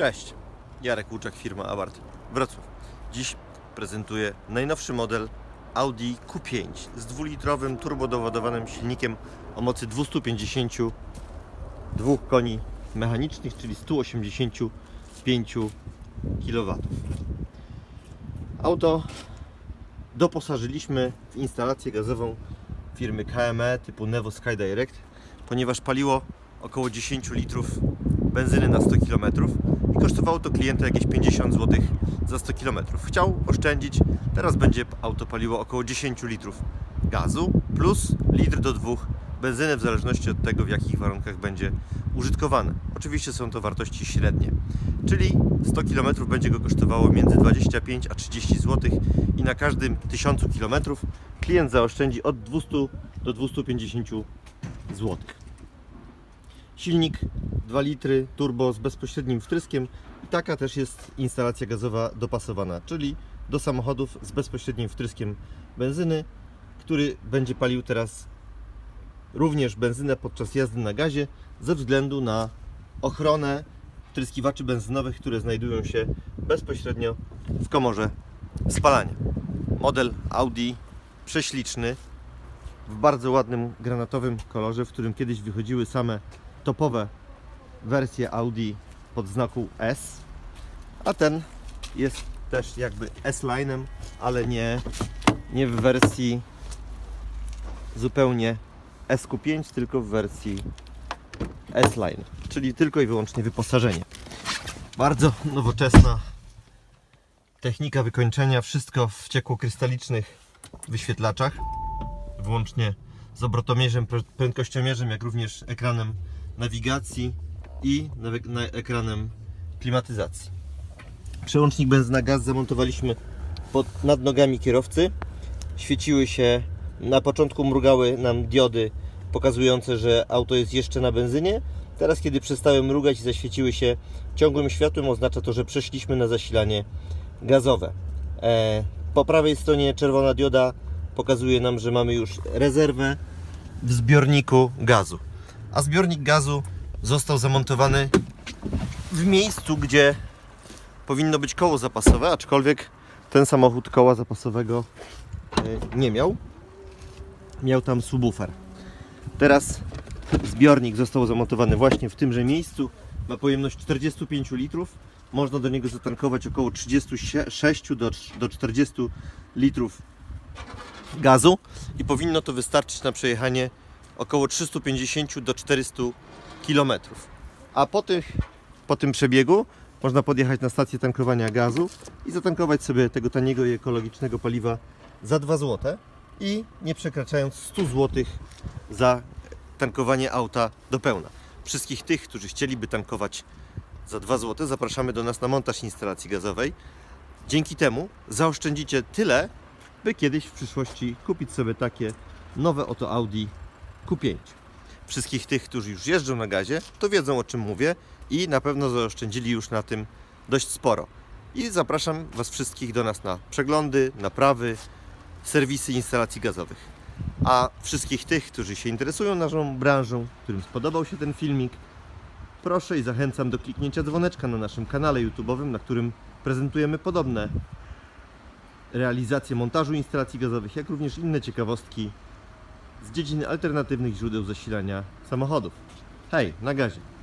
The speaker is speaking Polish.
Cześć, Jarek Łuczak, firma Awart Wrocław. Dziś prezentuję najnowszy model Audi Q5 z dwulitrowym turbodoładowanym silnikiem o mocy 252 koni mechanicznych, czyli 185 kW. Auto doposażyliśmy w instalację gazową firmy KME typu Nevo Sky Direct, ponieważ paliło około 10 litrów benzyny na 100 km i kosztowało to klienta jakieś 50 zł za 100 km. Chciał oszczędzić, teraz będzie auto paliło około 10 litrów gazu plus litr do dwóch benzyny w zależności od tego w jakich warunkach będzie użytkowane. Oczywiście są to wartości średnie, czyli 100 km będzie go kosztowało między 25 a 30 zł i na każdym 1000 km klient zaoszczędzi od 200 do 250 zł. Silnik 2 litry turbo z bezpośrednim wtryskiem i taka też jest instalacja gazowa dopasowana, czyli do samochodów z bezpośrednim wtryskiem benzyny, który będzie palił teraz również benzynę podczas jazdy na gazie ze względu na ochronę wtryskiwaczy benzynowych, które znajdują się bezpośrednio w komorze spalania. Model Audi prześliczny w bardzo ładnym granatowym kolorze, w którym kiedyś wychodziły same topowe wersje Audi pod znaku S, a ten jest też jakby S-Line'em, ale nie, nie w wersji zupełnie SQ5, tylko w wersji S-Line, czyli tylko i wyłącznie wyposażenie. Bardzo nowoczesna technika wykończenia, wszystko w ciekłokrystalicznych wyświetlaczach, włącznie z obrotomierzem, prę- prędkościomierzem, jak również ekranem nawigacji i na ekranem klimatyzacji. Przełącznik benzyna gaz zamontowaliśmy pod, nad nogami kierowcy. Świeciły się, na początku mrugały nam diody pokazujące, że auto jest jeszcze na benzynie. Teraz, kiedy przestały mrugać i zaświeciły się ciągłym światłem, oznacza to, że przeszliśmy na zasilanie gazowe. E, po prawej stronie czerwona dioda pokazuje nam, że mamy już rezerwę w zbiorniku gazu. A zbiornik gazu został zamontowany w miejscu, gdzie powinno być koło zapasowe, aczkolwiek ten samochód koła zapasowego e, nie miał. Miał tam subwoofer. Teraz zbiornik został zamontowany właśnie w tymże miejscu. Ma pojemność 45 litrów. Można do niego zatankować około 36 do, do 40 litrów gazu i powinno to wystarczyć na przejechanie około 350 do 400 km. A po, tych, po tym przebiegu można podjechać na stację tankowania gazu i zatankować sobie tego taniego i ekologicznego paliwa za 2 zł i nie przekraczając 100 zł za tankowanie auta do pełna. Wszystkich tych, którzy chcieliby tankować za 2 zł, zapraszamy do nas na montaż instalacji gazowej. Dzięki temu zaoszczędzicie tyle, by kiedyś w przyszłości kupić sobie takie nowe oto Audi Q5. Wszystkich tych, którzy już jeżdżą na gazie, to wiedzą o czym mówię i na pewno zaoszczędzili już na tym dość sporo. I zapraszam Was wszystkich do nas na przeglądy, naprawy, serwisy instalacji gazowych. A wszystkich tych, którzy się interesują naszą branżą, którym spodobał się ten filmik, proszę i zachęcam do kliknięcia dzwoneczka na naszym kanale YouTube'owym, na którym prezentujemy podobne realizację montażu instalacji gazowych, jak również inne ciekawostki z dziedziny alternatywnych źródeł zasilania samochodów. Hej, na gazie!